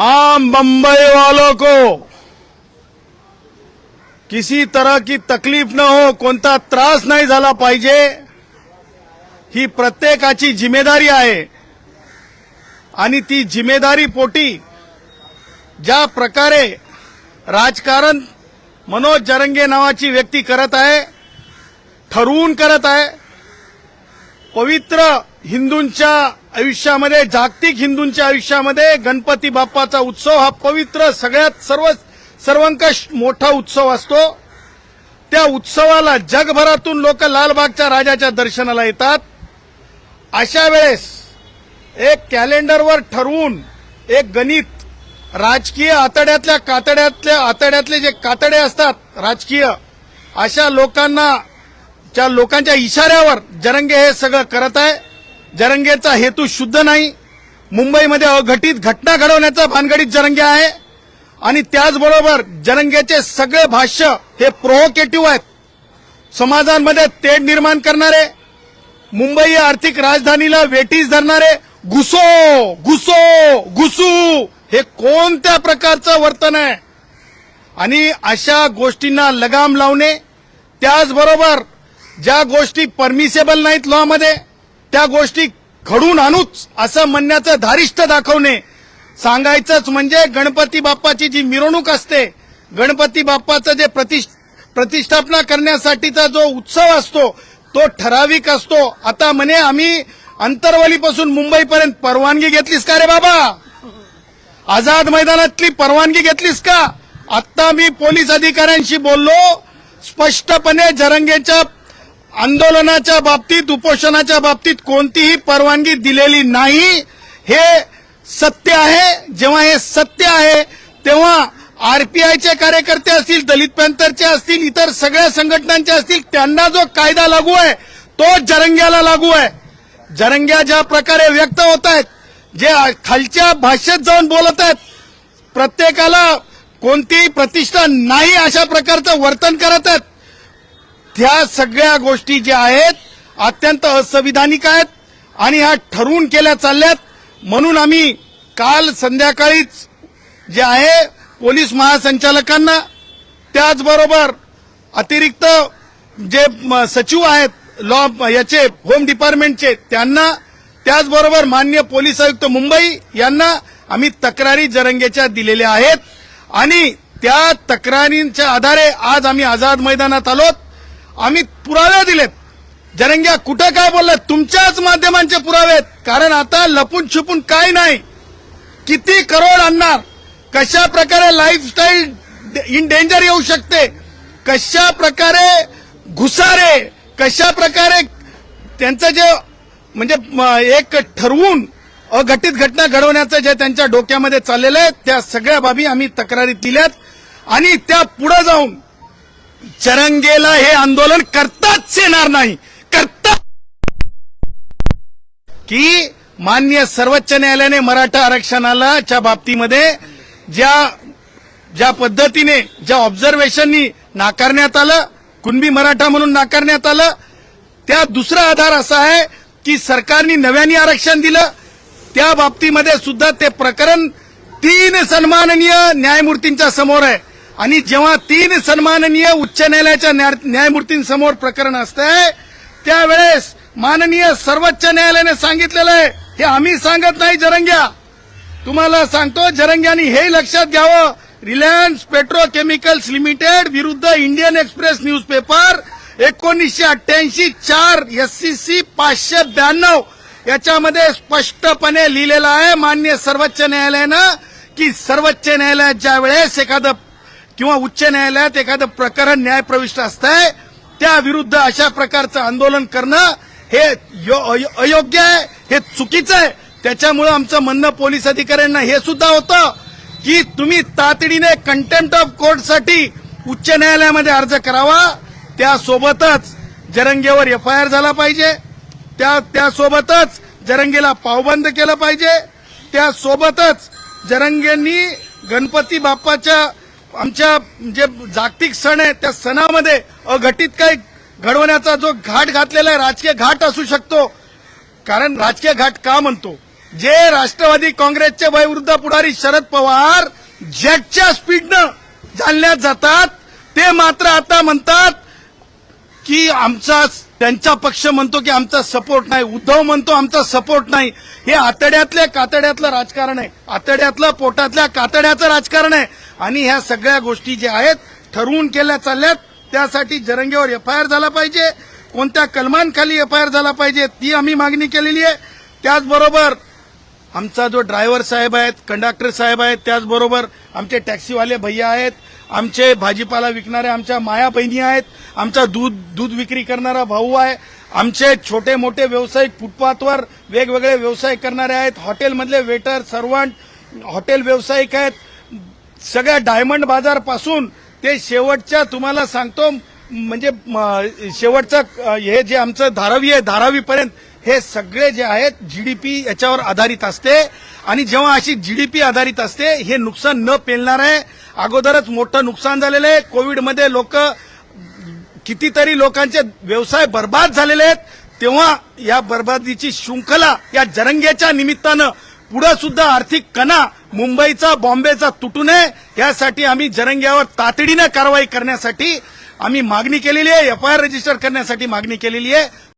आम बंबई वालों को किसी तरह की तकलीफ न हो कोणता त्रास नाही झाला पाहिजे ही प्रत्येकाची जिम्मेदारी आहे. आणि ती जिम्मेदारी पोटी ज्या प्रकारे राजकारण मनोज जरंगे नावाची व्यक्ती करत आहे ठरवून करत आहे पवित्र हिंदूंच्या आयुष्यामध्ये जागतिक हिंदूंच्या आयुष्यामध्ये गणपती बाप्पाचा उत्सव हा पवित्र सगळ्यात सर्व सर्वंकष मोठा उत्सव असतो. त्या उत्सवाला जगभरातून लोक लालबागच्या राजाच्या दर्शनाला येतात. अशा वेळेस एक कॅलेंडरवर ठरवून एक गणित राजकीय आतड्यातल्या कातड्यातल्या आतड्यातले जे कातडे असतात राजकीय अशा लोकांना च्या लोकांच्या इशाऱ्यावर जरंगे हे सगळं करत आहे जरंगेचा हेतू शुद्ध नाही मुंबईमध्ये अघटित घटना घडवण्याचा भानगडीत जरंगे आहे आणि त्याचबरोबर जरंगेचे सगळे भाष्य हे प्रोव्होकेटिव्ह आहेत. समाजांमध्ये तेढ निर्माण करणारे मुंबई आर्थिक राजधानीला वेटीस धरणारे घुसो घुसो घुसू हे कोणत्या प्रकारचं वर्तन आहे? आणि अशा गोष्टींना लगाम लावणे त्याचबरोबर ज्या गोष्टी परमिसेबल नाहीत लॉमध्ये त्या गोष्टी घडून आणूच असं म्हणण्याचं धारिष्ट दाखवणे. सांगायचंच म्हणजे गणपती बाप्पाची जी मिरवणूक असते गणपती बाप्पाचं जे प्रतिष्ठ प्रतिष्ठापना करण्यासाठीचा जो उत्सव असतो तो ठराविक असतो. आता म्हणे आम्ही अंतरवलीपासून मुंबईपर्यंत परवानगी घेतलीस का रे बाबा? आझाद मैदानातली परवानगी घेतलीस का? आत्ता मी पोलीस अधिकाऱ्यांशी बोललो. स्पष्टपणे जरंगेच्या आंदोलनाच्या बाबतीत उपोषणाच्या बाबतीत कोणतीही परवानगी दिलेली नाही. हे सत्य आहे. जेव्हा हे सत्य आहे तेव्हा आरपीआयचे कार्यकर्ते असतील दलित पॅंथरचे असतील इतर सगळ्या संघटनांचे असतील त्यांना जो कायदा लागू आहे तो जरंग्याला लागू आहे. जरंग्या ज्या प्रकारे व्यक्त होत आहेत जे खालच्या भाषेत जाऊन बोलत आहेत प्रत्येकाला कोणतीही प्रतिष्ठा नाही अशा प्रकारचं वर्तन करत आहेत. त्या सगळ्या गोष्टी ज्या आहेत अत्यंत असंविधानिक आहेत आणि ह्या ठरवून केल्या चालल्यात. म्हणून आम्ही काल संध्याकाळीच जे आहे पोलीस महासंचालकांना त्याचबरोबर अतिरिक्त जे सचिव आहेत लॉ याचे होम डिपार्टमेंटचे त्यांना त्याचबरोबर मान्य पोलीस आयुक्त मुंबई यांना आम्ही तक्रारी जरंगेच्या दिलेल्या आहेत. आणि त्या तक्रारींच्या आधारे आज आम्ही आझाद मैदानात आलोत. आम्ही पुरावे दिलेत. जरंग्या कुठं काय बोललात तुमच्याच माध्यमांचे पुरावे आहेत. कारण आता लपून छुपून काय नाही. किती करोड आणणार? कशा प्रकारे लाईफस्टाईल इन डेंजर येऊ शकते? कशा प्रकारे घुसारे? कशा प्रकारे त्यांचं जे म्हणजे एक ठरवून अघटित घटना घडवण्याचं जे त्यांच्या डोक्यामध्ये चाललेलं आहे त्या सगळ्या बाबी आम्ही तक्रारी दिल्यात. आणि त्या पुढे जाऊन चरंगेला हे आंदोलन करताच येणार नाही. करता की मान्य सर्वोच्च न्यायालयाने मराठा आरक्षणाला च्या बाबतीमध्ये ज्या ज्या पद्धतीने ज्या ऑब्झर्वेशननी नाकारण्यात आलं कुणबी मराठा म्हणून नाकारण्यात आलं त्या दुसरा आधार असा आहे की सरकारने नव्याने आरक्षण दिलं. त्या बाबतीमध्ये सुद्धा ते प्रकरण तीन सन्माननीय न्यायमूर्तींच्या समोर आहे. आणि जेव्हा तीन सन्माननीय उच्च न्यायालयाच्या न्यायमूर्तींसमोर प्रकरण असतंय त्यावेळेस माननीय सर्वोच्च न्यायालयाने सांगितलेलं आहे हे आम्ही सांगत नाही जरंग्या. तुम्हाला सांगतो जरंग्यानी हे लक्षात घ्यावं. रिलायन्स पेट्रोकेमिकल्स लिमिटेड विरुद्ध इंडियन एक्सप्रेस न्यूजपेपर एकोणीसशे अठ्ठ्याऐंशी चार एससीसी पाचशे ब्याण्णव. याच्यामध्ये स्पष्टपणे लिहिलेलं आहे मान्य सर्वोच्च न्यायालयानं की सर्वोच्च न्यायालयात ज्या वेळेस एखादं किंवा उच्च न्यायालयात एखादं प्रकरण न्यायप्रविष्ट असतंय त्या विरुद्ध अशा प्रकारचं आंदोलन करणं हे अयो- अयोग्य आहे हे चुकीचं आहे. त्याच्यामुळे आमचं म्हणणं पोलीस अधिकाऱ्यांना हे सुद्धा होतं की तुम्ही तातडीने कंटेम्प्ट ऑफ कोर्टसाठी उच्च न्यायालयामध्ये अर्ज करावा. त्यासोबतच जरंगेवर एफ आय आर झाला पाहिजे. त्या त्यासोबतच जरंगेला पावबंद केलं पाहिजे. त्यासोबतच जरंगेंनी गणपती बाप्पाच्या आमच्या जे जागतिक सण आहे त्या सणामध्ये अघटित काही घडवण्याचा जो घाट घातलेला आहे राजकीय घाट असू शकतो. कारण राजकीय घाट का म्हणतो? जे राष्ट्रवादी काँग्रेसचे वयवृद्ध पुढारी शरद पवार जेटच्या स्पीडनं जालन्यात जातात ते मात्र आता म्हणतात की आमचा त्यांचा पक्ष म्हणतो की आमचा सपोर्ट नाही उद्धव म्हणतो आमचा सपोर्ट नाही. हे आतड्यातल्या कातड्यातलं राजकारण आहे. आतड्यातलं पोटातल्या कातड्याचं राजकारण आहे. आणि ह्या सगळ्या गोष्टी ज्या आहेत ठरवून केल्या चालल्यात त्यासाठी जरंगेवर एफआयआर झाला पाहिजे. कोणत्या कलमांखाली एफआयआर झाला पाहिजे ती आम्ही मागणी केलेली आहे. त्याचबरोबर आमचा जो ड्रायव्हर साहेब आहेत कंडक्टर साहेब आहेत त्याचबरोबर आमचे टॅक्सीवाले भैया आहेत आमचे भाजीपाला विकणाऱ्या आमच्या माया बहिणी आहेत आमचा दूध दूध विक्री करणारा भाऊ आहे आमचे छोटे मोठे व्यावसायिक फुटपाथवर वेगवेगळे व्यवसाय करणारे आहेत हॉटेलमधले वेटर सर्वंट हॉटेल व्यावसायिक आहेत. सगळ्या डायमंड बाजारपासून ते शेवटच्या तुम्हाला सांगतो म्हणजे म, शेवटचं हे जे आमचं धारावी आहे धारावीपर्यंत हे सगळे जे आहेत जीडीपी याच्यावर आधारित असते. आणि जेव्हा अशी जीडीपी आधारित असते हे नुकसान न पेलणार आहे अगोदरच मोठं नुकसान झालेलं आहे. कोविडमध्ये लोक कितीतरी लोकांचे व्यवसाय बर्बाद झालेले आहेत. तेव्हा या बर्बादीची शृंखला या जरंग्याच्या निमित्तानं पुढे सुद्धा आर्थिक कणा मुंबईचा बॉम्बेचा तुटू नये. यासाठी आम्ही जरंग्यावर तातडीनं कारवाई करण्यासाठी आम्ही मागणी केलेली आहे. एफआयआर रजिस्टर करण्यासाठी मागणी केलेली आहे.